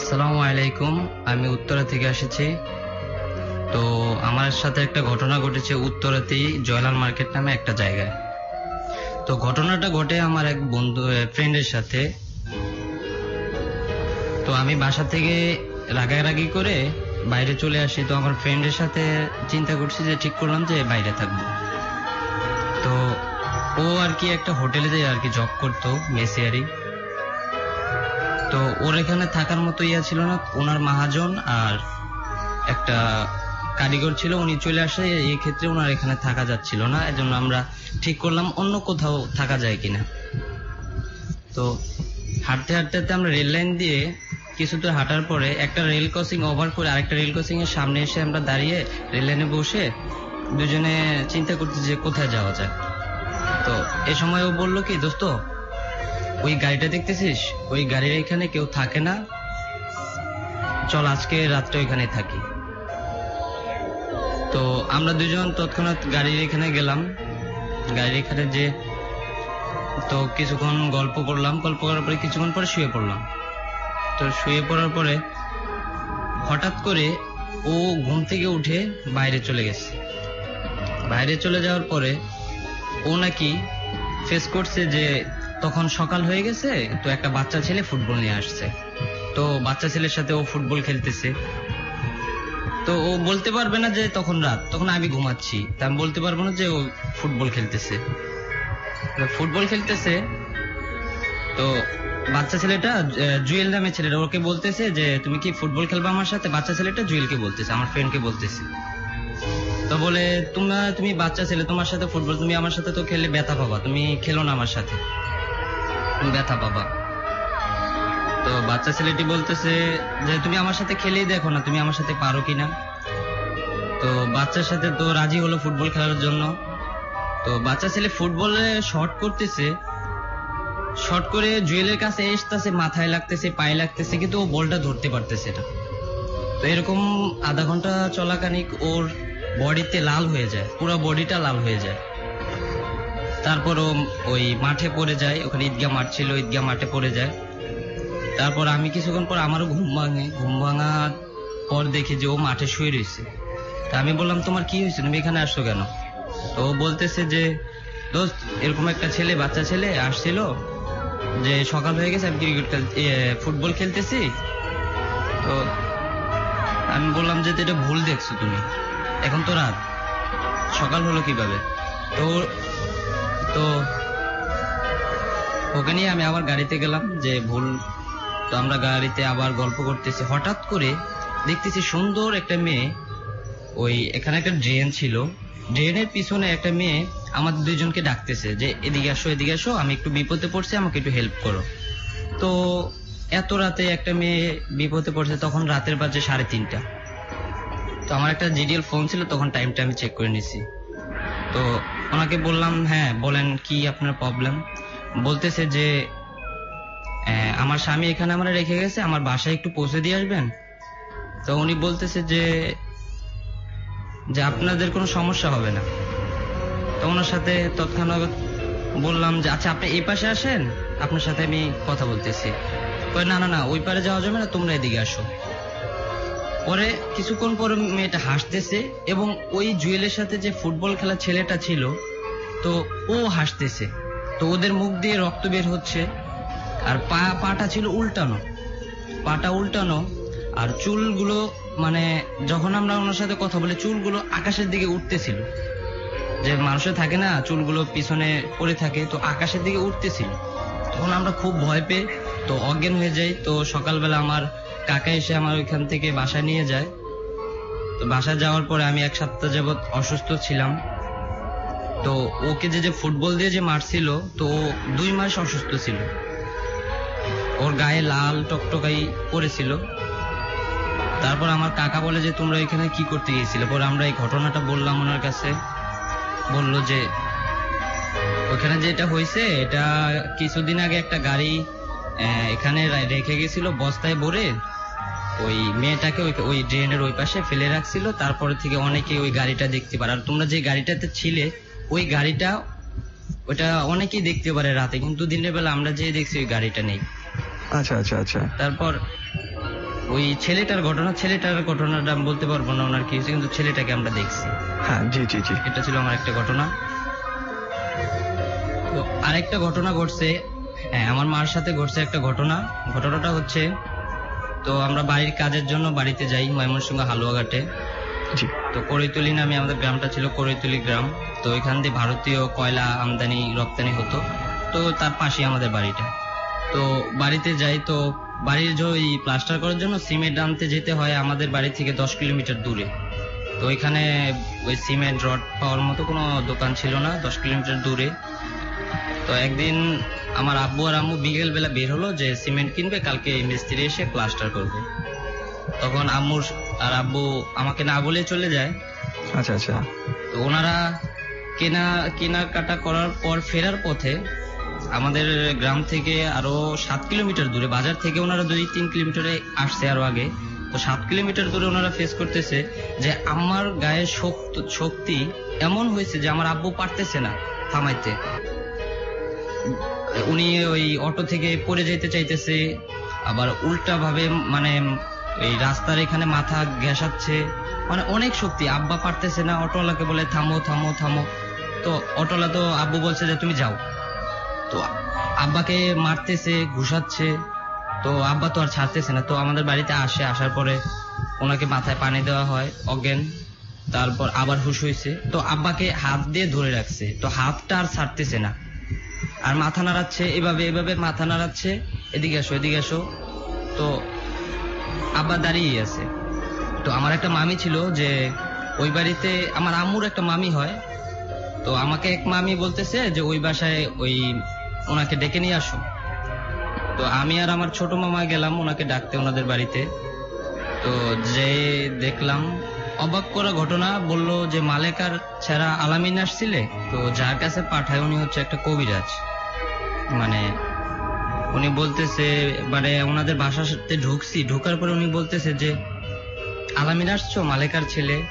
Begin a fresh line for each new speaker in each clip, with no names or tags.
আসসালামু আলাইকুম, আমি উত্তরা থেকে এসেছি। তো আমার সাথে একটা ঘটনা ঘটেছে উত্তরাতেই জয়লাল মার্কেট নামে একটা জায়গায়। তো ঘটনাটা ঘটে আমার এক বন্ধু ফ্রেন্ডের সাথে। তো আমি বাসা থেকে রাগারাগি করে বাইরে চলে আসি। তো আমার ফ্রেন্ডের সাথে চিন্তা করছি যে ঠিক করলাম যে বাইরে থাকব। তো ও আর কি একটা হোটেলে যে আর কি জব করতো, মেসিয়ারি। তো ওর এখানে থাকার মতো ইয়া ছিল না। ওনার মহাজন আর একটা কারিগর ছিল, উনি চলে আসে। এই ক্ষেত্রে ওনার এখানে থাকা যাচ্ছিল না। এজন্য আমরা ঠিক করলাম অন্য কোথাও থাকা যায় কিনা। তো হাঁটতে হাঁটতে হাঁটতে আমরা রেল লাইন দিয়ে কিছু দূর হাঁটার পরে একটা রেল ক্রসিং ওভার করে আরেকটা রেল ক্রসিং এর সামনে এসে আমরা দাঁড়িয়ে রেল লাইনে বসে দুজনে চিন্তা করতে যে কোথায় যাওয়া যায়। তো এ সময় ও বলল কি, দোস্ত ওই গাড়িটা দেখতেছিস? ওই গাড়ির এখানে কেউ থাকে না। চল, আজকে রাতটা ওইখানে থাকি। তো আমরা দুজন তৎক্ষণাৎ গাড়ির এখানে গেলাম। গাড়ির এখানে যে তো কিছুক্ষণ গল্প করলাম। গল্প করার পরে কিছুক্ষণ পরে শুয়ে পড়লাম। তো শুয়ে পড়ার পরে হঠাৎ করে ও ঘুম থেকে উঠে বাইরে চলে গেছে। বাইরে চলে যাওয়ার পরে ও নাকি ফেস করছে যে তখন সকাল হয়ে গেছে, তো একটা বাচ্চা ছেলে ফুটবল নিয়ে আসছে। তো বাচ্চা ছেলের সাথে ও ফুটবল খেলতেছে। তো ও বলতে পারবে না যে তখন রাত, তখন আমি ঘুমাচ্ছি। তা আমি বলতে পারব না যে ও ফুটবল খেলতেছে। ফুটবল খেলতেছে, তো বাচ্চা ছেলেটা জুয়েল নামে ছেলেটা, ওকে বলতেছে যে, তুমি কি ফুটবল খেলবে আমার সাথে? বাচ্চা ছেলেটা জুয়েলকে বলতেছে, আমার ফ্রেন্ডকে বলতেছে। তো বলে, তোমরা, তুমি বাচ্চা ছেলে, তোমার সাথে ফুটবল, তুমি আমার সাথে তো খেললে ব্যথা পাবা, তুমি খেলো না আমার সাথে। ব্যথা পাবা তো বাচ্চা ছেলেটি বলতেছে যে, তুমি আমার সাথে খেলেই দেখো না, তুমি আমার সাথে পারো কিনা? তো বাচ্চার সাথে তো রাজি হলো ফুটবল খেলার জন্য। তো বাচ্চা ছেলে ফুটবলে শর্ট করতেছে। শর্ট করে জুয়েলের কাছে এসতেছে, মাথায় লাগতেছে, পায়ে লাগতেছে, কিন্তু ও বলটা ধরতে পারতেছে না। তো এরকম আধা ঘণ্টা চলাকানিক ওর বডিতে লাল হয়ে যায়, পুরো বডিটা লাল হয়ে যায়। তারপর ও ওই মাঠে পড়ে যায়, ওখানে ঈদগাহ মাঠ ছিল, ঈদগাহ মাঠে পড়ে যায়। তারপর আমি কিছুক্ষণ পর আমারও ঘুম ভাঙে। ঘুম ভাঙার পর দেখি যে ও মাঠে শুয়ে রয়েছে। তা আমি বললাম, তোমার কি হয়েছে? তুমি এখানে আসছো কেন? তো ও বলতেছে যে, দোস্ত, এরকম একটা ছেলে, বাচ্চা ছেলে আসছিল যে সকাল হয়ে গেছে, আমি ক্রিকেট খেল ফুটবল খেলতেছি। তো আমি বললাম যে, এটা ভুল দেখছ তুমি। এখন তো রাত। সকাল হলো কীভাবে? তো তো ওকে নিয়ে আমি আবার গাড়িতে গেলাম, যে ভুল, তো আমরা গাড়িতে আবার গল্প করতেছি। হঠাৎ করে দেখতেছি সুন্দর একটা মেয়ে, ওই এখানে একটা ড্রেন ছিল। ড্রেনের পিছনে একটা মেয়ে আমাদের দুইজনকে ডাকতেছে যে, এদিকে আসো এদিকে আসো, আমি একটু বিপদে পড়ছি, আমাকে একটু হেল্প করো। তো এত রাতে একটা মেয়ে বিপদে পড়ছে, তখন রাতের বাজে সাড়ে তিনটা। তো আমার একটা জিডিএল ফোন ছিল, তখন টাইমটা আমি চেক করে নিছি। তো ওনাকে বললাম হ্যাঁ বলেন কি আপনার প্রবলেম বলতেছে যে আমার স্বামী এখানে আমরা রেখে গেছে, আমার বাসায় একটু পৌঁছে দিয়ে আসবেন? তো উনি বলতেছে যে যে আপনাদের কোনো সমস্যা হবে না। তো ওনার সাথে তৎক্ষণাৎ বললাম যে আচ্ছা আপনি এই পাশে আসেন, আপনার সাথে আমি কথা বলতেছি। না না না, ওই পারে যাওয়া যাবে না, তোমরা এদিকে আসো। পরে কিছুক্ষণ পরে মেয়েটা হাসতেছে এবং ওই জুয়েলের সাথে যে ফুটবল খেলা ছেলেটা ছিল, তো ও হাসতেছে। তো ওদের মুখ দিয়ে রক্ত বের হচ্ছে আর পা, পাটা ছিল উল্টানো। পাটা উল্টানো আর চুলগুলো মানে যখন আমরা ওনার সাথে কথা বলি, চুলগুলো আকাশের দিকে উঠতেছিল। যে মানুষের থাকে না, চুলগুলো পিছনে পড়ে থাকে, তো আকাশের দিকে উঠতেছিল। তখন আমরা খুব ভয় পেয়ে, তো অজ্ঞান হয়ে যাই। তো সকালবেলা আমার কাকা এসে আমার ওইখান থেকে বাসায় নিয়ে যায়। তো বাসায় যাওয়ার পরে আমি এক সপ্তাহ যাবৎ অসুস্থ ছিলাম। তো ওকে যে যে ফুটবল দিয়ে যে মারছিল, তো দুই মাস অসুস্থ ছিল। ওর গায়ে লাল টকটকাই পড়েছিল। তারপর আমার কাকা বলে যে, তোমরা এখানে কি করতে গিয়েছিলে? পরে আমরা এই ঘটনাটা বললাম ওনার কাছে। বলল যে, ওখানে যেটা হয়েছে, এটা কিছুদিন আগে একটা গাড়ি এখানে রেখে গেছিল বস্তায় ভরে ওই মেয়েটাকে ওই ওই ড্রেনের ওই পাশে ফেলে রাখছিল। তারপরে থেকে অনেকে ওই গাড়িটা দেখতে পারে। আর তোমরা যে গাড়িটাতে ছিলে ওই গাড়িটা ওটা অনেকেই দেখতে পারে রাতে কিন্তু দিনের বেলা আমরা যে দেখছি ওই গাড়িটা নেই।
আচ্ছা আচ্ছা আচ্ছা।
তারপর ওই ছেলেটার ঘটনা ছেলেটার ঘটনাটা আমি বলতে পারব না ওনার কি হয়েছে কিন্তু ছেলেটাকে আমরা দেখছি।
হ্যাঁ জি জি জি।
এটা ছিল আমার একটা ঘটনা। তো আরেকটা ঘটনা ঘটছে হ্যাঁ আমার মার সাথে ঘটছে একটা ঘটনা। ঘটনাটা হচ্ছে তো আমরা বাড়ির কাজের জন্য বাড়িতে যাই ময়মনসিংহ হালুয়াঘাটে। তো করৈতলি নামে আমাদের গ্রামটা ছিল করৈতলি গ্রাম। তো এখান দিয়ে ভারতীয় কয়লা আমদানি রপ্তানি হতো। তো তার পাশে আমাদের বাড়িটা। তো বাড়িতে যাই তো বাড়ির যে ওই প্লাস্টার করার জন্য সিমেন্ট আনতে যেতে হয় আমাদের বাড়ি থেকে দশ কিলোমিটার দূরে। তো ওইখানে ওই সিমেন্ট রড পাওয়ার মতো কোনো দোকান ছিল না দশ কিলোমিটার দূরে। তো একদিন আমার আব্বু আর আম্মু বিকেল বেলা বের হলো যে সিমেন্ট কিনবে কালকে মিস্ত্রি এসে প্লাস্টার করবে। তখন আম্মুর আর আব্বু আমাকে না বলে চলে যায়।
আচ্ছা আচ্ছা।
তো ওনারা কেনা কেনাকাটা করার পর ফেরার পথে আমাদের গ্রাম থেকে আরও সাত কিলোমিটার দূরে বাজার থেকে ওনারা দুই তিন কিলোমিটারে আসছে আরও আগে। তো সাত কিলোমিটার দূরে ওনারা ফেস করতেছে যে আমার গায়ে শক্ত- শক্তি এমন হয়েছে যে আমার আব্বু পারতেছে না থামাইতে। উনি ওই অটো থেকে পড়ে যেতে চাইতেছে, আবার উল্টা ভাবে মানে এই রাস্তার এখানে মাথা ঘেঁষাচ্ছে। মানে অনেক শক্তি, আব্বা পারতেছে না অটোওয়ালাকে বলে, থামো থামো থামো। তো অটোওয়ালা তো আব্বু বলছে যে, তুমি যাও। তো আব্বাকে মারতেছে, ঘুষাচ্ছে। তো আব্বা তো আর ছাড়তেছে না, তো আমাদের বাড়িতে আসে, আসার পরে ওনাকে মাথায় পানি দেওয়া হয়, অজ্ঞান। তারপর আবার হুশ হয়েছে তো আব্বাকে হাত দিয়ে ধরে রাখছে, তো হাতটা আর ছাড়তেছে না। আর মাথা নাড়াচ্ছে, এভাবে এভাবে মাথা নাড়াচ্ছে। এদিকে আসো এদিকে আসো। তো আব্বা দাঁড়িয়ে আছে। তো আমার একটা মামি ছিল যে ওই বাড়িতে আমার আম্মুর একটা মামি হয়। তো আমাকে এক মামি বলতেছে যে ওই বাসায় ওই ওনাকে ডেকে নিয়ে আসো। তো আমি আর আমার ছোট মামা গেলাম ওনাকে ডাকতে ওনাদের বাড়িতে। তো যে দেখলাম, অবাক করা ঘটনা, বলল যে মালেকার ছেড়া আলামিন আসছিলে? তো যার কাছে পাঠায়, উনি হচ্ছে একটা কবিরাজ। মানে উনি বলতেছে মানে ওনাদের সাথে ঢুকছি। ঢোকার পরে উনি বলতেছে যে, আলামিন আসছো, মালেকার ছেলে।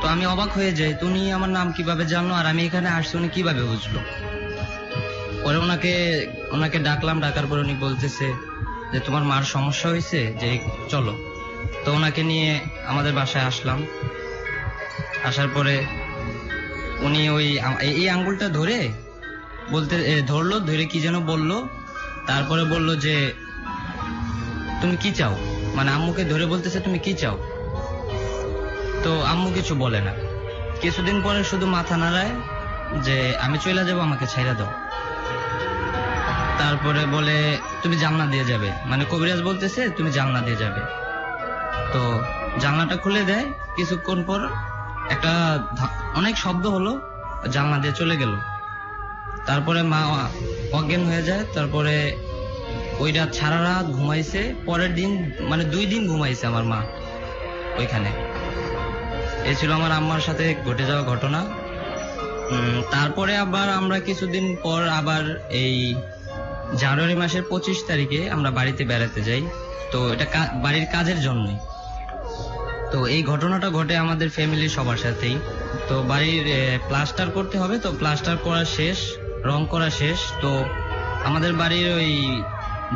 তো আমি অবাক হয়ে যাই, তুমি আমার নাম কীভাবে জানো আর আমি এখানে আসছি, উনি কীভাবে বুঝলো? পরে ওনাকে ওনাকে ডাকলাম, ডাকার পরে উনি বলতেছে যে, তোমার মার সমস্যা হয়েছে? যে, চলো। তো ওনাকে নিয়ে আমাদের বাসায় আসলাম। আসার পরে উনি ওই এই আঙ্গুলটা ধরে বলতে ধরলো, ধরে কি যেন বলল, তারপরে বলল যে, তুমি কি চাও? মানে আম্মুকে ধরে বলতেছে, তুমি কি চাও? তো আম্মু কিছু বলে না। কিছুদিন পরে শুধু মাথা নাড়ায় যে, আমি চলে যাব, আমাকে ছেড়ে দাও। তারপরে বলে, তুমি জানলা দিয়ে যাবে। মানে কবিরাজ বলতেছে, তুমি জানলা দিয়ে যাবে। তো জানলাটা খুলে দেয়, কিছুক্ষণ পর একটা অনেক শব্দ হলো, জানলা দিয়ে চলে গেল। তারপরে মা অজ্ঞান হয়ে যায়, তারপরে ওই রাত সারা রাত ঘুমাইছে, পরের দিন মানে দুই দিন ঘুমাইছে আমার মা ওইখানে। এ ছিল আমার আম্মার সাথে ঘটে যাওয়া ঘটনা। তারপরে আবার আমরা কিছুদিন পর আবার এই জানুয়ারি মাসের পঁচিশ তারিখে আমরা বাড়িতে বেড়াতে যাই। তো এটা বাড়ির কাজের জন্যই। তো এই ঘটনাটা ঘটে আমাদের ফ্যামিলির সবার সাথেই। তো বাড়ির প্লাস্টার করতে হবে, তো প্লাস্টার করা শেষ। রং করা শেষ, তো আমাদের বাড়ির ওই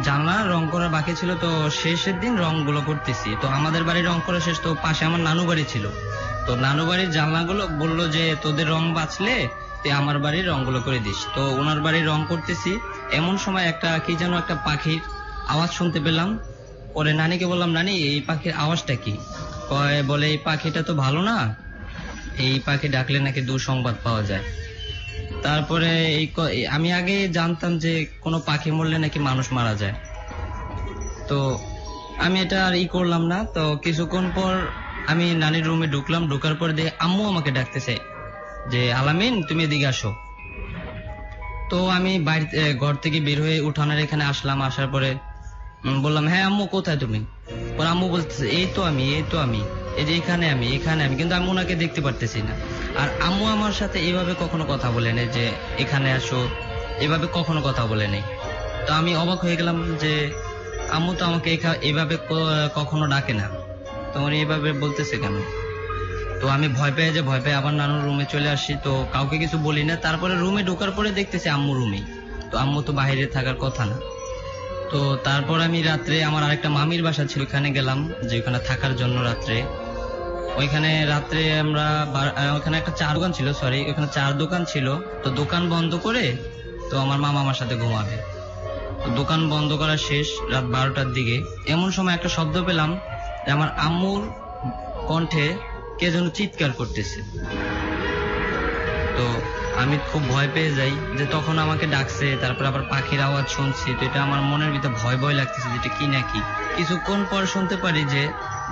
জানলা রং করা বাকি ছিল, তো শেষের দিন রংগুলো করতেছি। তো আমাদের বাড়ির রং করা শেষ, তো পাশে আমার নানু বাড়ি ছিল। তো নানু বাড়ির জানলাগুলো বলল যে, তোদের রং বাঁচলে তুই আমার বাড়ির রংগুলো করে দিস। তো ওনার বাড়ির রং করতেছি। এমন সময় একটা, কি যেন একটা পাখির আওয়াজ শুনতে পেলাম। পরে নানিকে বললাম, নানি, এই পাখির আওয়াজটা কি? কয়, বলে, এই পাখিটা তো ভালো না। এই পাখি ডাকলে নাকি দুঃসংবাদ পাওয়া যায়। তারপরে এই আমি আগে জানতাম যে কোনো পাখি মরলে নাকি মানুষ মারা যায়। তো আমি এটা আর ই করলাম না। তো কিছুক্ষণ পর আমি নানির রুমে ঢুকলাম। ঢোকার পর দিয়ে আম্মু আমাকে ডাকতেছে যে, আলামিন, তুমি এদিকে আসো। তো আমি বাড়িতে ঘর থেকে বের হয়ে উঠানের এখানে আসলাম। আসার পরে বললাম হ্যাঁ আম্মু, কোথায় তুমি? পরে আম্মু বলতেছে, এই তো আমি, এই তো আমি, এই যে এখানে আমি এখানে আমি। কিন্তু আমি ওনাকে দেখতে পারতেছি না। আর আম্মু আমার সাথে এভাবে কখনো কথা বলেনি যে, এখানে আসো। এভাবে কখনো কথা বলেনি। তো আমি অবাক হয়ে গেলাম যে, আম্মু তো আমাকে এভাবে কখনো ডাকে না। তো উনি এভাবে বলতেছে কেন? তো আমি ভয় পেয়ে যে, ভয় পেয়ে আবার নানুর রুমে চলে আসি। তো কাউকে কিছু বলি না। তারপরে রুমে ঢোকার পরে দেখতেছি আম্মু রুমেই। তো আম্মু তো বাইরে থাকার কথা না। তো তারপর আমি রাত্রে আমার আরেকটা মামির বাসা ছিল, ওখানে গেলাম যে, ওখানে থাকার জন্য রাত্রে। ওইখানে রাত্রে আমরা ওখানে একটা চার দোকান ছিল সরি ওখানে চার দোকান ছিল। তো দোকান বন্ধ করে তো আমার মামা আমার সাথে ঘুমাবে। দোকান বন্ধ করা শেষ রাত বারোটার দিকে। এমন সময় একটা শব্দ পেলাম আমার আম্মুর কণ্ঠে কে যেন চিৎকার করতেছে। তো আমি খুব ভয় পেয়ে যাই যে তখন আমাকে ডাকছে, তারপর আবার পাখির আওয়াজ শুনছি। তো এটা আমার মনের ভিতরে ভয় ভয় লাগতেছে যেটা কি নাকি? কিছুক্ষণ পর শুনতে পারি যে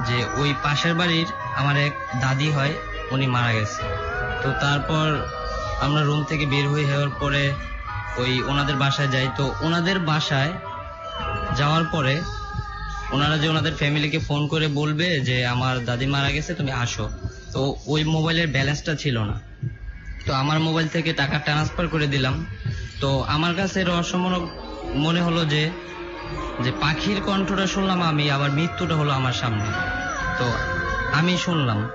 যে ওই পাশের বাড়ির আমার এক দাদি হয়, উনি মারা গেছে। তো তারপর আমরা রুম থেকে বের হয়ে যাওয়ার পরে ওই ওনাদের বাসায় যাই। তো ওনাদের বাসায় যাওয়ার পরে ওনারা যে ওনাদের ফ্যামিলিকে ফোন করে বলবে যে, আমার দাদি মারা গেছে, তুমি আসো। তো ওই মোবাইলের ব্যালেন্সটা ছিল না। তো আমার মোবাইল থেকে টাকা ট্রান্সফার করে দিলাম। তো আমার কাছে রহস্যমূলক মনে হলো যে যে পাখির কণ্ঠটা শুনলাম আমি আবার মৃত্যুটা হলো আমার সামনে। তো আমি শুনলাম।